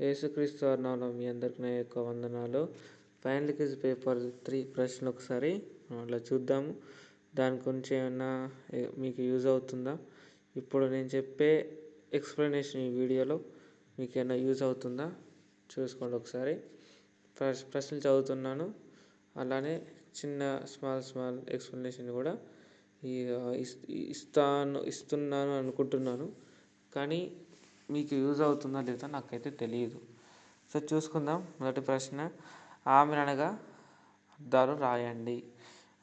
యేసుక్రీస్తు వర్ణంలో మీ అందరికి నా యొక్క వందనాలు. ఫైనల్ క్విజ్ పేపర్ త్రీ ప్రశ్న ఒకసారి అలా చూద్దాము. దాని గురించి ఏమన్నా మీకు యూజ్ అవుతుందా? ఇప్పుడు నేను చెప్పే ఎక్స్ప్లెనేషన్ ఈ వీడియోలో మీకు ఏమైనా యూజ్ అవుతుందా? చూసుకోండి ఒకసారి. ప్రశ్నలు చదువుతున్నాను. అలానే చిన్న స్మాల్ స్మాల్ ఎక్స్ప్లెనేషన్ కూడా ఈ ఇస్తాను ఇస్తున్నాను అనుకుంటున్నాను. కానీ మీకు యూజ్ అవుతుందా లేదా నాకైతే తెలియదు సో చూసుకుందాం. మొదటి ప్రశ్న. ఆమె అనగా అర్థాలు రాయండి.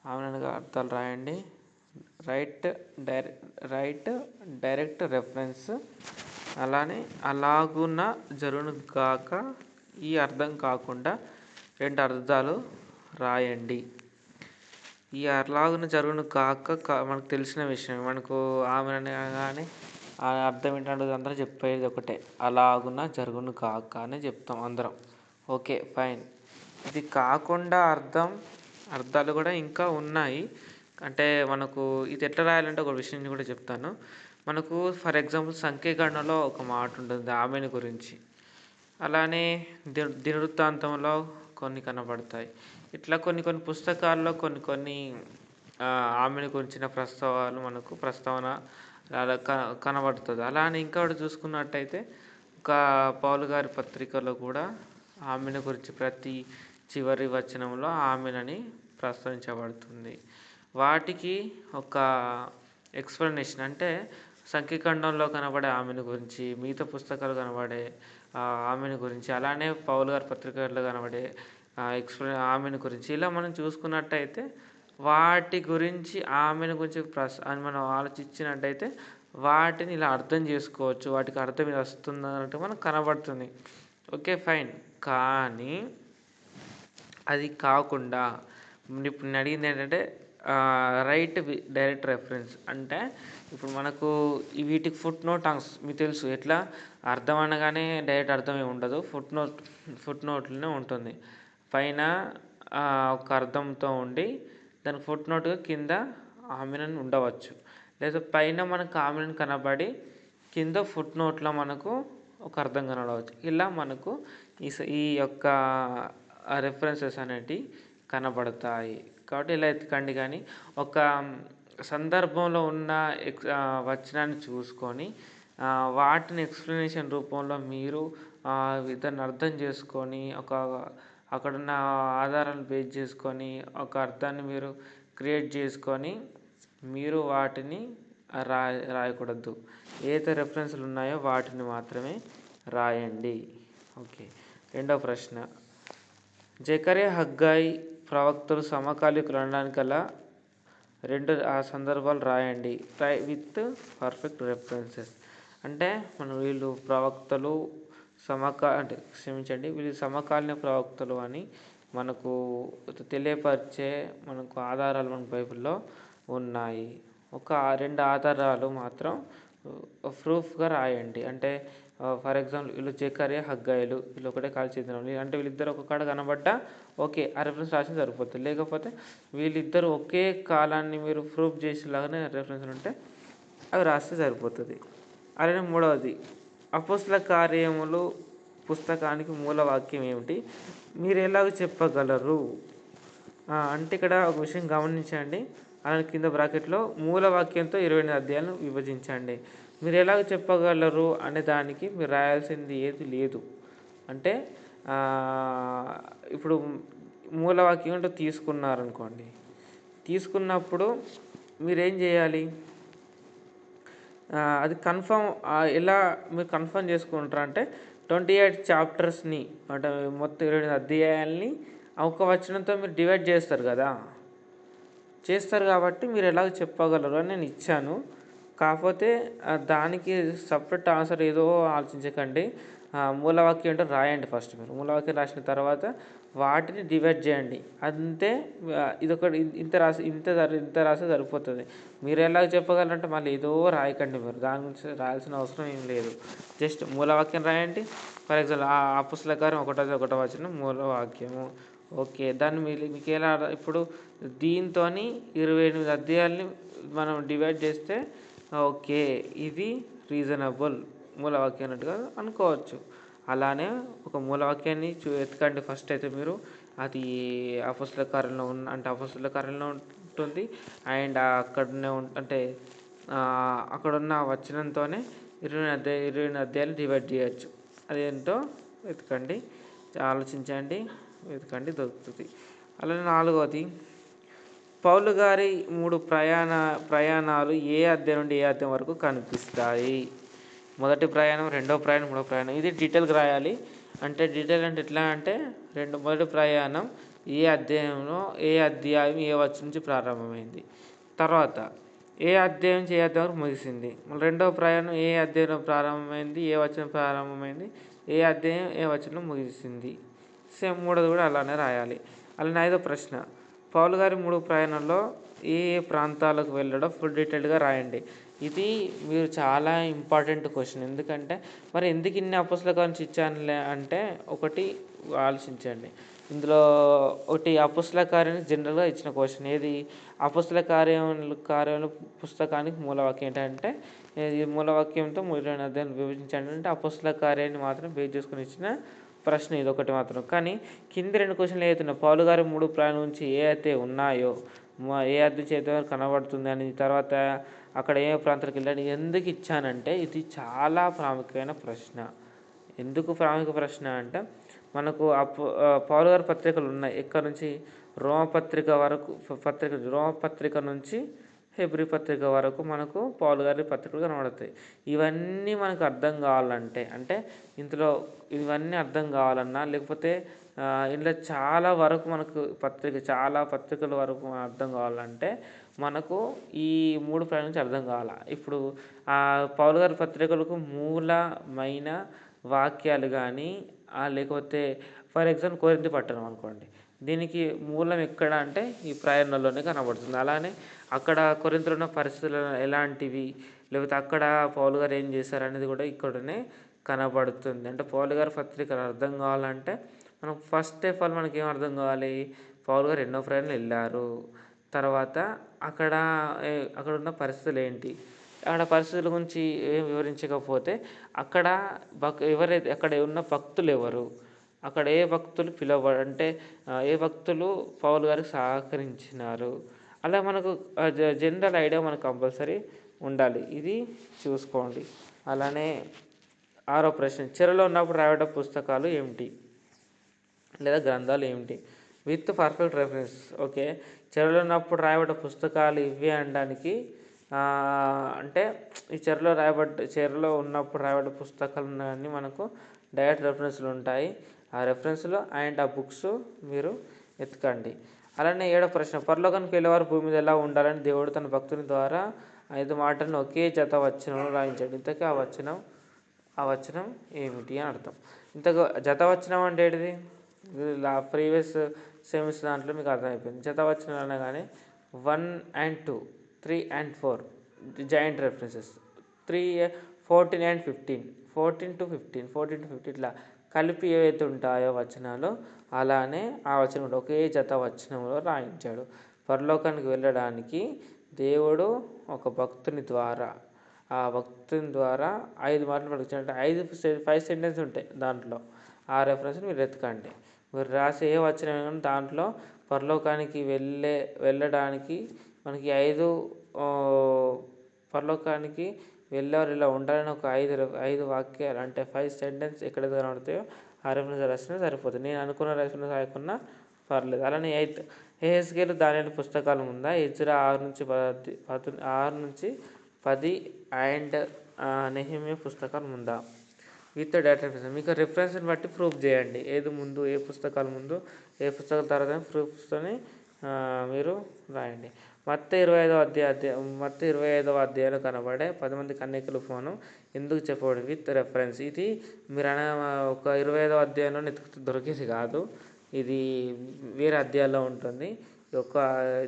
ఆమె అనగా అర్థాలు రాయండి. రైట్ డైరె రైట్ డైరెక్ట్ రెఫరెన్స్ అలానే అలాగున జరును కాక ఈ అర్థం కాకుండా రెండు అర్థాలు రాయండి. ఈ అలాగున జరుగును కాక కా- మనకు తెలిసిన విషయం. మనకు ఆమె అనగానే అర్థం ఏంటంటే అందరం చెప్పేది ఒకటే. అలాగున జరుగును కాక అని చెప్తాం అందరం. Okay fine. ఇది కాకుండా అర్థం అర్థాలు కూడా ఇంకా ఉన్నాయి. అంటే మనకు ఇది ఎట్లా రాయాలంటే ఒక విషయం కూడా చెప్తాను. మనకు ఫర్ ఎగ్జాంపుల్ సంఖ్యకరణలో ఒక మాట ఉంటుంది ఆమెను గురించి. అలానే ది దినవృత్తాంతంలో కొన్ని కనబడతాయి. ఇట్లా కొన్ని కొన్ని పుస్తకాల్లో కొన్ని కొన్ని ఆమెను గురించిన ప్రస్తావాలు మనకు ప్రస్తావన అలా క- కనబడుతుంది. అలానే ఇంకొకటి చూసుకున్నట్టయితే ఒక పౌలు గారి పత్రికలో కూడా ఆమెను గురించి ప్రతి చివరి వచనంలో ఆమెనని ప్రస్తావించబడుతుంది. వాటికి ఒక ఎక్స్ప్లెనేషన్ అంటే సంఖ్యఖండంలో కనబడే ఆమెను గురించి మిగతా పుస్తకాలు కనబడే ఆమెను గురించి అలానే పౌలు గారి పత్రికల్లో కనబడే ఎక్స్ప్లె ఆమెను గురించి ఇలా మనం చూసుకున్నట్టయితే వాటి గురించి ఆమెను గురించి ప్రస్ అని మనం ఆలోచించినట్టయితే వాటిని ఇలా అర్థం చేసుకోవచ్చు. వాటికి అర్థం ఇది వస్తుంది అన్నట్టు మనకు కనబడుతుంది. Okay fine. కానీ అది కాకుండా ఇప్పుడు నేను అడిగింది ఏంటంటే రైట్ డైరెక్ట్ రెఫరెన్స్. అంటే ఇప్పుడు మనకు వీటికి ఫుట్ నోట్ మీకు తెలుసు. ఎట్లా? అర్థం అనగానే డైరెక్ట్ అర్థం ఏమి ఉండదు. ఫుట్ నోట్ ఫుట్ నోట్లోనే ఉంటుంది. పైన ఒక అర్థంతో ఉండి దాని ఫుట్ నోట్గా కింద ఆమెనని ఉండవచ్చు. లేదా పైన మనకు ఆమెనని కనబడి కింద ఫుట్ నోట్లో మనకు ఒక అర్థం కనబడవచ్చు. ఇలా మనకు ఈ స- ఈ యొక్క రెఫరెన్సెస్ అనేటివి కనబడతాయి. కాబట్టి ఇలా ఎత్తుకండి కానీ ఒక సందర్భంలో ఉన్న ఎక్స్ వచనాన్ని చూసుకొని వాటిని ఎక్స్ప్లెనేషన్ రూపంలో మీరు ఆ, దాన్ని అర్థం చేసుకొని ఒక అక్కడున్న ఆధారాలు బేస్ చేసుకొని ఒక అర్థాన్ని మీరు క్రియేట్ చేసుకొని మీరు వాటిని రాయ రాయకూడదు. ఏదైతే రెఫరెన్స్లు ఉన్నాయో వాటిని మాత్రమే రాయండి. ఓకే. రెండవ ప్రశ్న. జకరే హగ్గాయి ప్రవక్తలు సమకాలీకులు అనడానికి గల రెండు ఆ సందర్భాలు రాయండి. రై విత్ పర్ఫెక్ట్ రెఫరెన్సెస్ అంటే మనం వీళ్ళు ప్రవక్తలు సమకా అంటే క్షమించండి వీళ్ళు సమకాలీన ప్రవక్తలు అని మనకు తెలియపరిచే మనకు ఆధారాలు మన బైబిల్లో ఉన్నాయి. ఒక రెండు ఆధారాలు మాత్రం ప్రూఫ్గా రాయండి. అంటే ఫర్ ఎగ్జాంపుల్ వీళ్ళు జకర్య హగ్గాయలు వీళ్ళు ఒకటే కాల్ చెందిన అంటే వీళ్ళిద్దరు ఒక కాడ కనబడ్డా ఓకే ఆ రెఫరెన్స్ రాసిన సరిపోతుంది. లేకపోతే వీళ్ళిద్దరు ఒకే కాలాన్ని మీరు ప్రూఫ్ చేసేలాగానే రెఫరెన్స్ ఉంటే అవి రాస్తే సరిపోతుంది. అలానే మూడవది అపోస్ల కార్యములు పుస్తకానికి మూల వాక్యం ఏమిటి? మీరు ఎలాగ చెప్పగలరు? అంటే ఇక్కడ ఒక విషయం గమనించండి. అలా కింద బ్రాకెట్లో మూల వాక్యంతో ఇరవై ఎనిమిది అధ్యాయాలను విభజించండి. మీరు ఎలాగ చెప్పగలరు అనే దానికి మీరు రాయాల్సింది ఏది లేదు. అంటే ఇప్పుడు మూల వాక్యం అంటే తీసుకున్నారనుకోండి. తీసుకున్నప్పుడు మీరేం చేయాలి? అది కన్ఫర్మ్ ఎలా మీరు కన్ఫర్మ్ చేసుకుంటారు అంటే ట్వంటీ ఎయిట్ చాప్టర్స్ని అంటే మొత్తం ఇరవై ఎనిమిది అధ్యాయాల్ని ఒక వచనంతో మీరు డివైడ్ చేస్తారు కదా. చేస్తారు కాబట్టి మీరు ఎలాగ చెప్పగలరు అని నేను ఇచ్చాను. కాకపోతే దానికి సపరేట్ ఆన్సర్ ఏదో ఆలోచించకండి. మూలవాక్యం అంటే రాయండి ఫస్ట్ మీరు. మూలవాక్యం రాసిన తర్వాత వాటిని డివైడ్ చేయండి. అంతే ఆ, ఇదొకటి ఇంత రాసి ఇంత ఇంత రాస్తే సరిపోతుంది. మీరు ఎలాగ చెప్పగలరంటే మళ్ళీ ఏదో రాయకండి మీరు. దాని గురించి రాయాల్సిన అవసరం ఏం లేదు. జస్ట్ మూలవాక్యం రాయండి. ఫర్ ఎగ్జాంపుల్ ఆ పుస్తకారం ఒకటో ఒకటో వచ్చిన మూలవాక్యము. ఓకే దాన్ని మీరు మీకు ఎలా ఇప్పుడు దీంతో ఇరవై ఎనిమిది అధ్యాయాలని మనం డివైడ్ చేస్తే ఓకే ఇది రీజనబుల్ మూలవాక్యం అన్నట్టుగా అనుకోవచ్చు. అలానే ఒక మూలవాక్యాన్ని చూ ఎతకండి ఫస్ట్ అయితే మీరు. అది అపస్తుల కార్యంలో ఉన్న అంటే అపస్తుల కార్యంలో ఉంటుంది. అండ్ అక్కడనే ఉం- అంటే అక్కడున్న వచనంతోనే ఇరవై అధ్యాయ ఇరవై అధ్యాయాలు డివైడ్ చేయొచ్చు. అదేంటో వెతకండి. ఆలోచించండి. వెతకండి. దొరుకుతుంది. అలానే నాలుగవది. పౌలు గారి మూడు ప్రయాణ ప్రయాణాలు ఏ అధ్యాయం నుండి ఏ అధ్యాయం వరకు కనిపిస్తాయి? మొదటి ప్రయాణం రెండో ప్రయాణం మూడో ప్రయాణం. ఇది డీటెయిల్గా రాయాలి. అంటే డీటెయిల్ అంటే ఎట్లా అంటే రెండు మొదటి ప్రయాణం ఏ అధ్యాయంలో ఏ అధ్యాయం ఏ వచ్చి నుంచి ప్రారంభమైంది. తర్వాత ఏ అధ్యాయం నుంచి ఏ అధ్యాయం వరకు ముగిసింది? రెండో రెండవ ప్రయాణం ఏ అధ్యాయంలో ప్రారంభమైంది ఏ వచనం ప్రారంభమైంది ఏ అధ్యాయం ఏ వచనం ముగిసింది? సేమ్ మూడోది కూడా అలానే రాయాలి. అలానే ఐదో ప్రశ్న. పౌలు గారి మూడు ప్రయాణంలో ఏ ఏ ప్రాంతాలకు వెళ్ళడం? ఫుల్ డీటెయిల్గా రాయండి. ఇది మీరు చాలా ఇంపార్టెంట్ క్వశ్చన్ ఎందుకంటే మరి ఎందుకు ఇన్ని అపస్సుల కార్యం ఇచ్చానులే అంటే ఒకటి ఆలోచించండి. ఇందులో ఒకటి అపుస్తల కార్యం జనరల్గా ఇచ్చిన క్వశ్చన్ ఏది? అపుస్తల కార్యం కార్యాలు పుస్తకానికి మూలవాక్యం ఏంటంటే ఈ మూలవాక్యంతో మూలైన అధ్యాయం విభజించండి. అంటే అపుస్తల కార్యాన్ని మాత్రం బేస్ చేసుకుని ఇచ్చిన ప్రశ్న ఇది ఒకటి మాత్రం. కానీ కింది రెండు క్వశ్చన్లు ఏదైతే పౌలు గారి మూడు ప్రయాణం నుంచి ఏ అయితే ఉన్నాయో ఏ అర్థం చేత కనబడుతుంది అని తర్వాత అక్కడ ఏ ప్రాంతాలకు వెళ్ళాడు ఎందుకు ఇచ్చానంటే ఇది చాలా ప్రాముఖ్యమైన ప్రశ్న. ఎందుకు ప్రాముఖ్య ప్రశ్న అంటే మనకు అప్పు పౌలు గారి పత్రికలు ఉన్నాయి. ఇక్కడ నుంచి? రోమ పత్రిక వరకు పత్రిక రోమ పత్రిక నుంచి హెబ్రి పత్రిక వరకు మనకు పౌలు గారి పత్రికలు కనబడతాయి. ఇవన్నీ మనకు అర్థం కావాలంటే అంటే ఇందులో ఇవన్నీ అర్థం కావాలన్నా లేకపోతే ఇలా చాలా వరకు మనకు పత్రిక చాలా పత్రికల వరకు అర్థం కావాలంటే మనకు ఈ మూడు ప్రయాణం నుంచి అర్థం కావాలి? ఇప్పుడు ఆ పౌలు గారి పత్రికలకు మూలమైన వాక్యాలు కానీ లేకపోతే ఫర్ ఎగ్జాంపుల్ కోరింది పట్టణం అనుకోండి. దీనికి మూలం ఎక్కడ అంటే ఈ ప్రయాణంలోనే కనబడుతుంది. అలానే అక్కడ కొరింతలో ఉన్న పరిస్థితులు ఎలాంటివి? లేకపోతే అక్కడ పౌలు గారు ఏం చేశారు అనేది కూడా ఇక్కడనే కనబడుతుంది. అంటే పౌలు గారి పత్రికలు అర్థం కావాలంటే మనం ఫస్ట్ ఆఫ్ ఆల్ మనకి ఏం అర్థం కావాలి? పౌల్ గారు ఎన్నో ప్రయాణాలు వెళ్ళారు. తర్వాత అక్కడ అక్కడ ఉన్న పరిస్థితులు ఏంటి? అక్కడ పరిస్థితుల గురించి ఏం వివరించకపోతే అక్కడ భక్ ఎవరైతే అక్కడ ఉన్న భక్తులు ఎవరు? అక్కడ ఏ భక్తులు పిలవ అంటే ఏ భక్తులు పౌల్ గారికి సహకరించినారు? అలా మనకు జనరల్ ఐడియా మనకు కంపల్సరీ ఉండాలి. ఇది చూసుకోండి. అలానే ఆరో ప్రశ్న చెరలో ఉన్నప్పుడు రాయడం పుస్తకాలు ఏమిటి? లేదా గ్రంథాలు ఏమిటి? విత్ పర్ఫెక్ట్ రెఫరెన్స్ ఓకే చెరలో ఉన్నప్పుడు రాయబడ్డ పుస్తకాలు ఇవి అనడానికి అంటే ఈ చెరలో రాయబడ్డ చెరలో ఉన్నప్పుడు రాయబడ్డ పుస్తకాలు అన్నీ మనకు డైరెక్ట్ రెఫరెన్స్లు ఉంటాయి. ఆ రెఫరెన్స్లో అండ్ ఆ బుక్స్ మీరు ఎత్తుకండి. అలానే ఏడో ప్రశ్న పరలోకానికి వెళ్ళేవారు భూమి మీద ఎలా ఉండాలని దేవుడు తన భక్తుని ద్వారా ఐదు మాటలను ఒకే జత వచనంలో రాయించాడు. ఇంతకీ ఆ వచనం ఆ వచనం ఏమిటి అని అర్థం. ఇంతకు జత వచనం అంటే ఏంటిది? ప్రీవియస్ సెమిస్ దాంట్లో మీకు అర్థమైపోయింది. జత వచనం అనగానే one and two three and four joint references. Three fourteen and fifteen fourteen to fifteen fourteen to fifteen ఇట్లా కలిపి ఏవైతే ఉంటాయో వచనాలు అలానే ఆ వచనం కూడా ఒకే జత వచనంలో రాయించాడు. పరలోకానికి వెళ్ళడానికి దేవుడు ఒక భక్తుని ద్వారా ఆ భక్తుని ద్వారా ఐదు మాటలు పలికించాడు అంటే ఐదు ఫైవ్ సెంటెన్స్ ఉంటాయి దాంట్లో. ఆ రెఫరెన్స్ మీరు ఎత్తుకండి మీరు రాసే ఏ వచనం కానీ దాంట్లో పరలోకానికి వెళ్ళే వెళ్ళడానికి మనకి ఐదు పరలోకానికి వెళ్ళేవారు ఇలా ఉండాలని ఒక ఐదు ఐదు వాక్యాలు అంటే ఫైవ్ సెంటెన్స్ ఎక్కడైతే కనబడతాయో ఆ రెఫరెన్స్ రాసినా సరిపోతుంది. నేను అనుకున్న రెఫరెన్స్ రాయకున్నా పర్లేదు. అలానే ఎయిత్ ఏఎస్కేలు దాని పుస్తకాలు ఉందా? ఇజ్రా ఆరు నుంచి పది పది ఆరు నుంచి పది అండ్ నెహిమే పుస్తకాలు ఉందా? విత్ డేటా రెఫరెన్స్ మీకు రెఫరెన్స్ని బట్టి ప్రూఫ్ చేయండి. ఏది ముందు ఏ పుస్తకాలు ముందు ఏ పుస్తకాల తర్వాత ప్రూఫ్స్తోని మీరు రాయండి. మత్త ఇరవై ఐదవ అధ్యాయ అధ్యాయం మత్త ఇరవై ఐదవ అధ్యాయంలో కనబడే పది మంది కన్యకల ఫోను ఎందుకు చెప్పబడి విత్ రెఫరెన్స్. ఇది మీరు అన ఒక ఇరవై ఐదవ అధ్యాయంలో వెతుకుతూ దొరికేది కాదు. ఇది వేరే అధ్యాయంలో ఉంటుంది. ఒక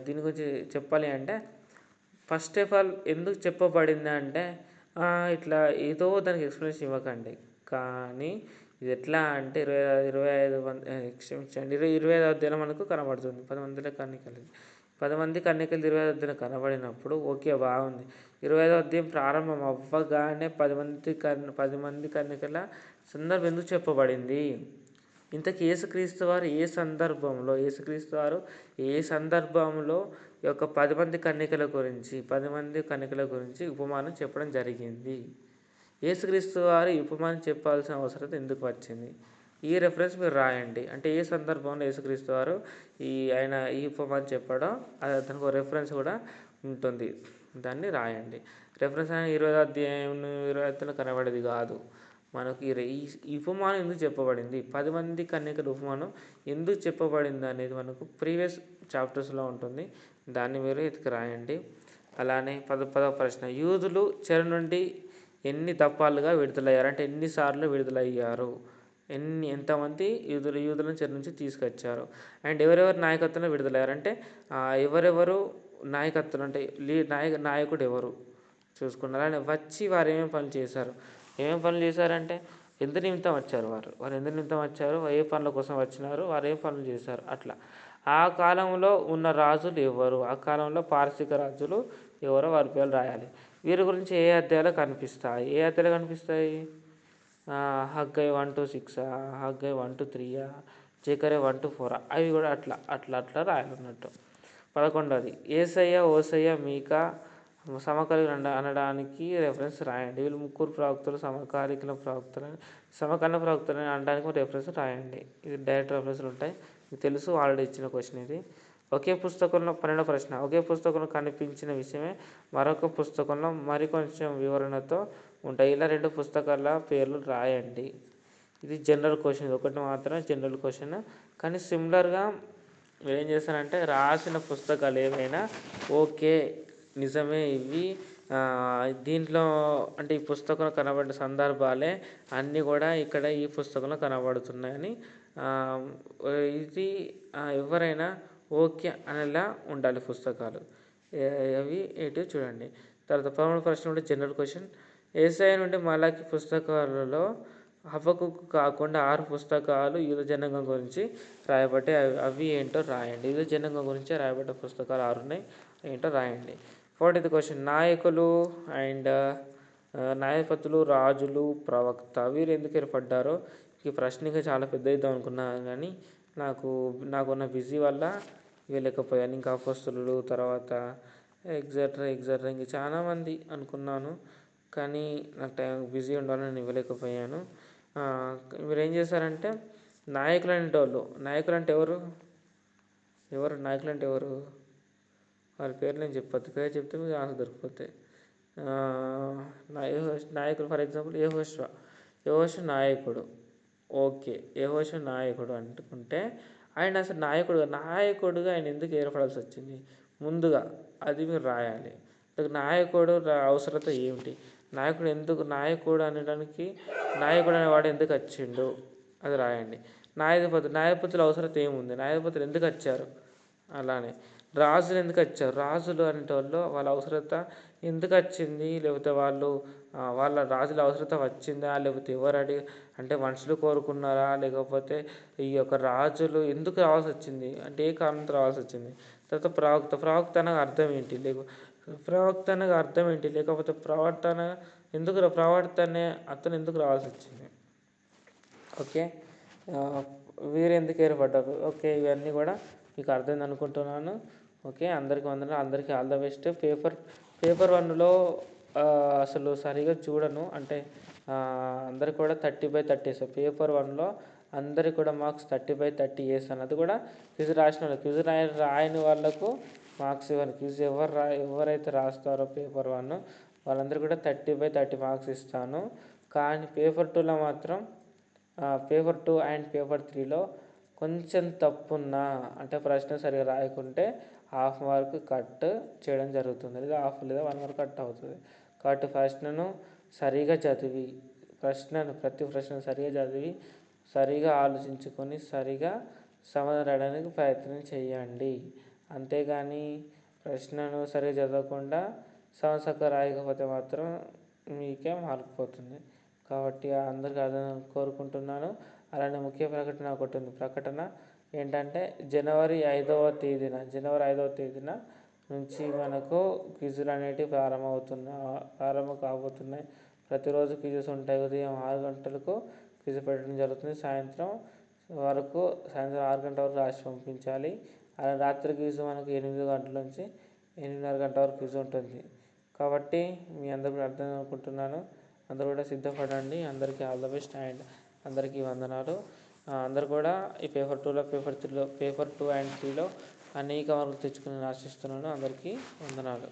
దీని గురించి చెప్పాలి అంటే ఫస్ట్ ఆఫ్ ఆల్ ఎందుకు చెప్పబడింది అంటే ఇట్లా ఏదో దానికి ఎక్స్ప్లెనేషన్ ఇవ్వకండి. కానీ ఇది ఎట్లా అంటే ఇరవై ఇరవై ఐదు మంది క్షమించండి. ఇరవై ఇరవై ఐదు అధ్యాయంలో మనకు కనబడుతుంది. పది మందిలో కన్నికలు. పది మంది కన్నికలు ఇరవై ఐదు అధ్యాయం కనబడినప్పుడు ఓకే బాగుంది. ఇరవై ఐదో అధ్యాయం ప్రారంభం అవ్వగానే పది మంది కన్ పది మంది కన్నికల సందర్భం ఎందుకు చెప్పబడింది? ఇంతకు యేసుక్రీస్తు వారు ఏ సందర్భంలో యేసుక్రీస్తు వారు ఏ సందర్భంలో ఈ యొక్క పది మంది కన్యకల గురించి పది మంది కన్యకల గురించి ఉపమానం చెప్పడం జరిగింది? ఏసుక్రీస్తు వారు ఉపమానం చెప్పాల్సిన అవసరం ఎందుకు వచ్చింది? ఈ రెఫరెన్స్ మీరు రాయండి. అంటే ఏ సందర్భంలో యేసుక్రీస్తు వారు ఈ ఆయన ఈ ఉపమానం చెప్పడం అది దానికి ఒక రెఫరెన్స్ కూడా ఉంటుంది. దాన్ని రాయండి. రెఫరెన్స్ అనేది ఇరవై అధ్యాయం ఇరవై అధ్యాయంలో కనబడేది కాదు. మనకి ఈ ఈ ఉపమానం ఎందుకు చెప్పబడింది? పది మంది కన్యకల ఉపమానం ఎందుకు చెప్పబడింది అనేది మనకు ప్రీవియస్ చాప్టర్స్లో ఉంటుంది. దాన్ని మీరు ఎతికి రాయండి. అలానే పద పదవ ప్రశ్న. యూదులు చెర నుండి ఎన్ని దప్పాలుగా విడుదలయ్యారు? అంటే ఎన్నిసార్లు విడుదలయ్యారు? ఎన్ని ఎంతమంది యూదులు యూదులను చెర నుంచి తీసుకొచ్చారు? అండ్ ఎవరెవరు నాయకత్వంలో విడుదలయ్యారు? అంటే ఎవరెవరు నాయకత్వం అంటే లీ నాయక నాయకుడు ఎవరు చూసుకున్నారు? అని వచ్చి వారు ఏమేమి పనులు చేశారు? ఏమేమి పనులు చేశారంటే ఎందు నిమిత్తం వచ్చారు వారు. వారు ఎందు నిమిత్తం వచ్చారు? ఏ పనుల కోసం వచ్చినారు? వారు ఏ పనులు చేశారు? అట్లా. ఆ కాలంలో ఉన్న రాజులు ఎవరు? ఆ కాలంలో పారసిక రాజులు ఎవరో వారి పేర్లు రాయాలి. వీరి గురించి ఏ అధ్యాయాలు కనిపిస్తాయి? ఏ అధ్యాయాలు కనిపిస్తాయి? Haggai one two six Haggai one two త్రీయా జేకరే వన్ టు ఫోర్ అవి కూడా అట్లా అట్లా అట్లా రాయాలన్నట్టు పదకొండవది ఏసయ్య ఓసయ్య మీకా సమకాలీన అనడానికి రెఫరెన్స్ రాయండి. వీళ్ళు ముగ్గురు ప్రవక్తలు సమకాలిక ప్రవక్తలని సమకాలీన ప్రవక్తలని అనడానికి రెఫరెన్స్ రాయండి. ఇది డైరెక్ట్ రెఫరెన్స్లు ఉంటాయి. మీకు తెలుసు ఆల్రెడీ ఇచ్చిన క్వశ్చన్ ఇది. ఒకే పుస్తకంలో పన్నెండో ప్రశ్న ఒకే పుస్తకంలో కనిపించిన విషయమే మరొక పుస్తకంలో మరి కొంచెం వివరణతో ఉంటాయి. ఇలా రెండు పుస్తకాల పేర్లు రాయండి. ఇది జనరల్ క్వశ్చన్ ఒకటి మాత్రం జనరల్ క్వశ్చన్. కానీ సిమిలర్గా ఏం చేస్తారంటే రాసిన పుస్తకాలు ఏమైనా ఓకే నిజమే ఇవి దీంట్లో అంటే ఈ పుస్తకంలో కనబడిన సందర్భాలే అన్నీ కూడా ఇక్కడ ఈ పుస్తకంలో కనబడుతున్నాయని ఇది ఎవరైనా ఓకే అనేలా ఉండాలి పుస్తకాలు. అవి ఏంటో చూడండి. తర్వాత పదమూడు ప్రశ్న ఉంటే జనరల్ క్వశ్చన్ ఏసఐ నుండి మలాకి పుస్తకాలలో హబకుకు కాకుండా ఆరు పుస్తకాలు యూద జనాంగం గురించి రాయబట్టే అవి అవి ఏంటో రాయండి. యూద జనాంగం గురించి రాయబడ్డ పుస్తకాలు ఆరు ఉన్నాయి. ఏంటో రాయండి. ఫోర్టీత్ క్వశ్చన్ నాయకులు అండ్ న్యాయపతులు రాజులు ప్రవక్త వీరు ఎందుకు ఏర్పడ్డారో ఈ ప్రశ్న ఇంకా చాలా పెద్ద ఇద్దాం అనుకున్నాను కానీ నాకు నాకున్న బిజీ వల్ల వెళ్ళకపోయాను. ఇంకా అపస్తులు తర్వాత ఎగ్జాక్ట్రా ఎగ్జాక్ట్రా ఇంకా చాలామంది అనుకున్నాను. కానీ నాకు టైం బిజీ ఉండాలని నేను ఇవ్వలేకపోయాను మీరు ఏం చేశారంటే నాయకులు అనేటోళ్ళు నాయకులు అంటే ఎవరు? ఎవరు? నాయకులు అంటే ఎవరు? వారి పేర్లు నేను చెప్పొద్దు పేరు చెప్తే మీకు ఆన్సర్ దొరికిపోతాయి. నా- నాయకుడు ఫర్ ఎగ్జాంపుల్ యహోష్వ. యహోష్ నాయకుడు. ఓకే. యహోష్ నాయకుడు అంటుకుంటే ఆయన అసలు నాయకుడు నాయకుడుగా ఆయన ఎందుకు ఏర్పడాల్సి వచ్చింది? ముందుగా అది మీరు రాయాలి. నాయకుడు అవసరత ఏమిటి? నాయకుడు ఎందుకు నాయకుడు అనడానికి నాయకుడు అనేవాడు ఎందుకు వచ్చిండు? అది రాయండి. న్యాయపతులు న్యాయపతుల అవసరత ఏముంది? న్యాయపతులు ఎందుకు వచ్చారు? అలానే రాజులు ఎందుకు వచ్చారు? రాజులు అనేటోళ్ళు వాళ్ళ అవసరత ఎందుకు వచ్చింది లేకపోతే వాళ్ళు వాళ్ళ రాజుల అవసరత వచ్చిందా? లేకపోతే ఎవరు అడిగి అంటే మనుషులు కోరుకున్నారా? లేకపోతే ఈ యొక్క రాజులు ఎందుకు రావాల్సి వచ్చింది? అంటే ఏ కారణంతో రావాల్సి వచ్చింది? తర్వాత ప్రవక్త ప్రవక్త అనగా అర్థం ఏంటి? లేక ప్రవక్త అనగా అర్థం ఏంటి? లేకపోతే ప్రవర్తన ఎందుకు రా- అతను ఎందుకు రావాల్సి వచ్చింది? ఓకే? వీరెందుకు వీరు ఎందుకు ఏర్పడ్డారు? ఓకే ఇవన్నీ కూడా మీకు అర్థమైంది అనుకుంటున్నాను. ఓకే? అందరికీ వందనాలు. అందరికీ all the best. Paper paper వన్లో అసలు సరిగా చూడను. అంటే ఆ, అందరికి కూడా థర్టీ బై థర్టీ వేస్తాను పేపర్ వన్లో అందరికి కూడా మార్క్స్ థర్టీ బై థర్టీ వేస్తాను అది కూడా క్విజ్ రాసిన వాళ్ళకి. క్విజ్ రాయ రాయని వాళ్ళకు మార్క్స్ ఇవ్వను. క్విజ్ ఎవరు రా ఎవరైతే రాస్తారో పేపర్ వన్ వాళ్ళందరికీ కూడా థర్టీ బై థర్టీ మార్క్స్ ఇస్తాను. కానీ పేపర్ టూలో మాత్రం పేపర్ టూ అండ్ పేపర్ త్రీలో కొంచెం తప్పున్నా అంటే ప్రశ్న సరిగా రాయకుంటే హాఫ్ మార్క్ కట్ చేయడం జరుగుతుంది. లేదా హాఫ్ లేదా వన్ మార్క్ కట్ అవుతుంది. కాబట్టి ప్రశ్నను సరిగా చదివి ప్రశ్నను ప్రతి ప్రశ్నను సరిగా చదివి సరిగా ఆలోచించుకొని సరిగా సమాధానం రాయడానికి ప్రయత్నం చేయండి. అంతేగాని ప్రశ్నను సరిగా చదవకుండా సమస్యకు రాయకపోతే మాత్రం మీకే మార్పు పోతుంది. కాబట్టి అందరికీ అర్థం కోరుకుంటున్నాను. అలానే ముఖ్య ప్రకటన ఒకటి ఉంది. ప్రకటన ఏంటంటే జనవరి ఐదవ తేదీన జనవరి ఐదవ తేదీన నుంచి మనకు క్విజులు అనేటివి ప్రారంభమవుతున్నా ప్రారంభం కాబోతున్నాయి. ప్రతిరోజు క్విజెస్ ఉంటాయి. ఉదయం ఆరు గంటలకు క్విజ్ పెట్టడం జరుగుతుంది. సాయంత్రం వరకు సాయంత్రం ఆరు గంటల వరకు రాసి పంపించాలి. అలా రాత్రి క్విజ్ మనకు ఎనిమిది గంటల నుంచి ఎనిమిదిన్నర గంటల వరకు క్విజ్ ఉంటుంది. కాబట్టి మీ అందరూ కూడా అర్థం అనుకుంటున్నాను అందరూ కూడా సిద్ధపడండి. అందరికీ ఆల్ ద బెస్ట్ అండ్ అందరికీ వందనాలు. అందరు కూడా ఈ పేపర్ టూలో పేపర్ త్రీలో పేపర్ టూ అండ్ త్రీలో అనేక మార్కులు తెచ్చుకుని ఆశిస్తున్నాను అందరికీ వందనాలు.